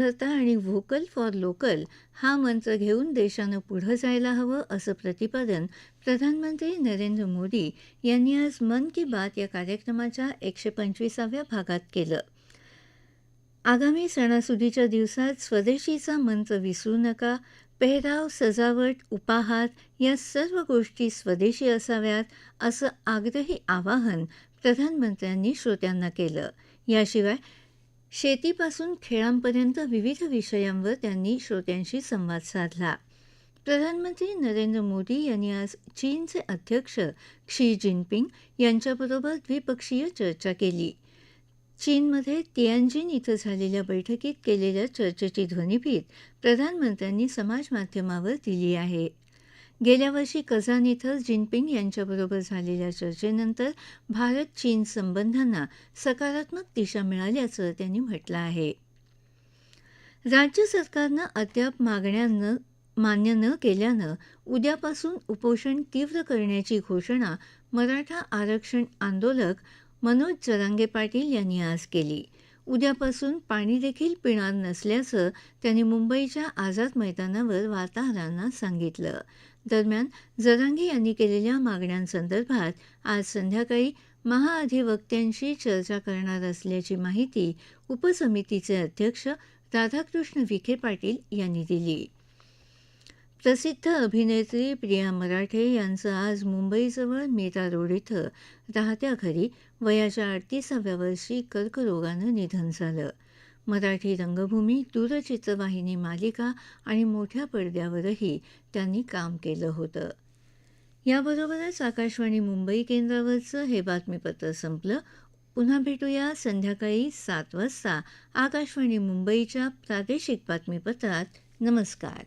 करता आणि vocal for local हा मंत्र घेऊन देशानं पुढं जायला हवं असं प्रतिपादन प्रधानमंत्री नरेंद्र मोदी यांनी आज मन की बात या कार्यक्रमाच्या एकशे पंचवीसाव्या भागात केलं. आगामी सणासुदीच्या दिवसात स्वदेशीचा मंत्र विसरू नका पेहराव सजावट उपाहार या सर्व गोष्टी स्वदेशी असाव्यात असं आग्रही आवाहन प्रधानमंत्र्यांनी श्रोत्यांना केलं. याशिवाय शेतीपासून खेळांपर्यंत विविध विषयांवर त्यांनी श्रोत्यांशी संवाद साधला. प्रधानमंत्री नरेंद्र मोदी यांनी आज चीनचे अध्यक्ष क्षी जिनपिंग यांच्याबरोबर द्विपक्षीय चर्चा केली. चीनमध्ये तियांजिन इथं झालेल्या बैठकीत केलेल्या चर्चेची ध्वनिफीत प्रधानमंत्र्यांनी समाजमाध्यमावर दिली आहे. गेल्या वर्षी कझान इथं जिनपिंग यांच्याबरोबर झालेल्या चर्चेनंतर भारत चीन संबंधांना सकारात्मक दिशा मिळाल्याचं त्यांनी म्हटलं आहे. राज्य सरकारनं अद्याप मागण्यांना मान्य न केल्यानं उद्यापासून उपोषण तीव्र करण्याची घोषणा मराठा आरक्षण आंदोलक मनोज जरांगे पाटील यांनी आज केली. उद्यापासून पाणी देखील पिणार नसल्याचं त्यांनी मुंबईच्या आझाद मैदानावर वार्ताहरांना सांगितलं. दरम्यान जरांगे यांनी केलेल्या मागण्यांसंदर्भात आज संध्याकाळी महाअधिवक्त्यांशी चर्चा करणार असल्याची माहिती उपसमितीचे अध्यक्ष राधाकृष्ण विखे पाटील यांनी दिली. प्रसिद्ध अभिनेत्री प्रिया मराठे यांचं आज मुंबईजवळ मीरा रोड इथं राहत्या घरी वयाच्या अडतीसाव्या वर्षी कर्करोगानं निधन झालं. मराठी रंगभूमी दूरचित्रवाहिनी मालिका आणि मोठ्या पडद्यावरही त्यांनी काम केलं होतं. याबरोबरच आकाशवाणी मुंबई केंद्रावरचं हे बातमीपत्र संपलं. पुन्हा भेटूया संध्याकाळी सात वाजता आकाशवाणी मुंबईच्या प्रादेशिक बातमीपत्रात. नमस्कार.